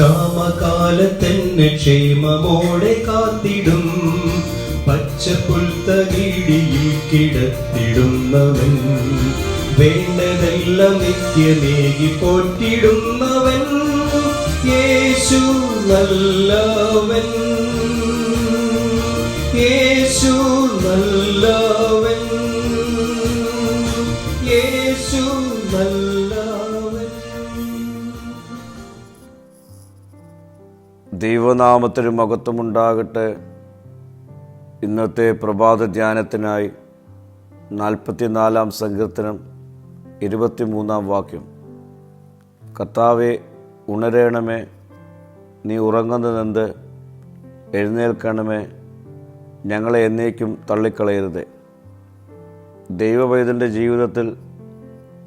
ക്ഷാമകാലത്തെന്നെ ക്ഷേമമോടെ കാത്തിടും. പച്ച പുൽത്തകിടിയിൽ കിടത്തിടുന്നവൻ. വേണ്ടതെല്ലാം നിത്യമേകി പോറ്റിടുന്നവൻ. യേശു നല്ലവൻ. യേശു നല്ലവൻ. ദൈവനാമത്തിന് മഹത്വമുണ്ടാകട്ടെ. ഇന്നത്തെ പ്രഭാത ധ്യാനത്തിനായി നാൽപ്പത്തിനാലാം സങ്കീർത്തനം ഇരുപത്തിമൂന്നാം വാക്യം. കർത്താവെ ഉണരേണമേ. നീ ഉറങ്ങുന്നതെന്ത്? എഴുന്നേൽക്കണമേ. ഞങ്ങളെ എന്നേക്കും തള്ളിക്കളയരുതേ. ദൈവവൈദ്യന്റെ ജീവിതത്തിൽ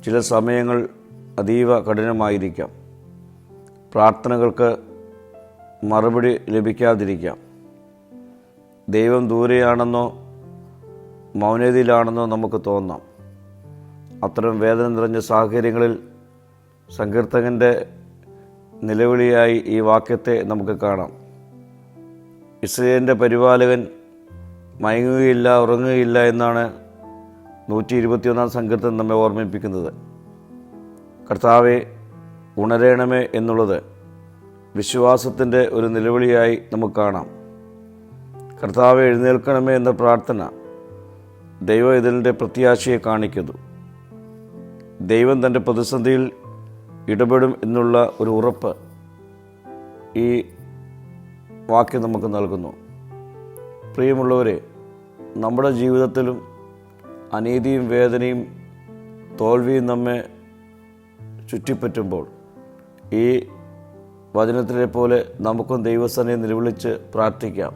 ചില സമയങ്ങൾ അതീവ കഠിനമായിരിക്കാം. പ്രാർത്ഥനകൾക്ക് മറുപടി ലഭിക്കാതിരിക്കാം. ദൈവം ദൂരെയാണെന്നോ മൗനതയിലാണെന്നോ നമുക്ക് തോന്നാം. അത്തരം വേദന നിറഞ്ഞ സാഹചര്യങ്ങളിൽ സങ്കീർത്തകന്റെ നിലവിളിയായി ഈ വാക്യത്തെ നമുക്ക് കാണാം. ഇസ്രയേലിന്റെ പരിപാലകൻ മയങ്ങുകയില്ല ഉറങ്ങുകയില്ല എന്നാണ് നൂറ്റി ഇരുപത്തിയൊന്നാം സങ്കീർത്തം നമ്മെ ഓർമ്മിപ്പിക്കുന്നത്. കർത്താവെ ഉണരേണമേ എന്നുള്ളത് വിശ്വാസത്തിന്റെ ഒരു നിലവിളിയായി നമുക്ക് കാണാം. കർത്താവ് എഴുന്നേൽക്കണമേ എന്ന പ്രാർത്ഥന ദൈവം ഇതിന്റെ പ്രത്യാശയെ കാണിക്കുന്നു. ദൈവം തന്റെ പ്രതിസന്ധിയിൽ ഇടപെടും എന്നുള്ള ഒരു ഉറപ്പ് ഈ വാക്യം നമുക്ക് നൽകുന്നു. പ്രിയമുള്ളവരെ നമ്മുടെ ജീവിതത്തിലും അനീതിയും വേദനയും തോൽവിയും നമ്മെ ചുറ്റിപ്പറ്റുമ്പോൾ ഈ വചനത്തിലെ പോലെ നമുക്കും ദൈവസനെ നിലവിളിച്ച് പ്രാർത്ഥിക്കാം.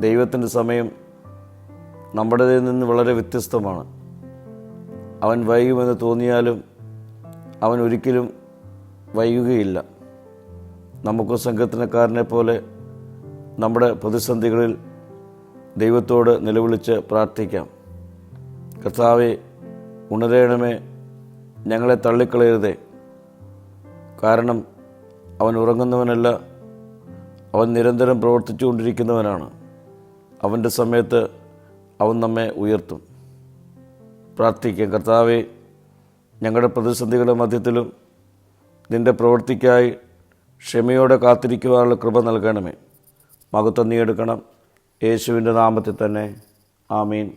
ദൈവത്തിന്റെ സമയം നമ്മുടേതിൽ നിന്ന് വളരെ വ്യത്യസ്തമാണ്. അവൻ വൈകുമെന്ന് തോന്നിയാലും അവൻ ഒരിക്കലും വൈകുകയില്ല. നമുക്ക് സംഘത്തിനക്കാരനെ പോലെ നമ്മുടെ പ്രതിസന്ധികളിൽ ദൈവത്തോട് നിലവിളിച്ച് പ്രാർത്ഥിക്കാം. കർത്താവെ ഉണരേണമേ ഞങ്ങളെ തള്ളിക്കളയരുതേ. കാരണം അവൻ ഉറങ്ങുന്നവനല്ല. അവൻ നിരന്തരം പ്രവർത്തിച്ചുകൊണ്ടിരിക്കുന്നവനാണ്. അവന്റെ സമയത്ത് അവൻ നമ്മെ ഉയർത്തും. പ്രാർത്ഥിക്കാം കർത്താവെ ഞങ്ങളുടെ പ്രതിസന്ധികളുടെ മധ്യത്തിലും നിന്റെ പ്രവൃത്തിക്കായി ക്ഷമയോടെ കാത്തിരിക്കുവാനുള്ള കൃപ നൽകണമേ. മകത്വം നീ എടുക്കണം. യേശുവിന്റെ നാമത്തിൽ തന്നെ. ആമീൻ.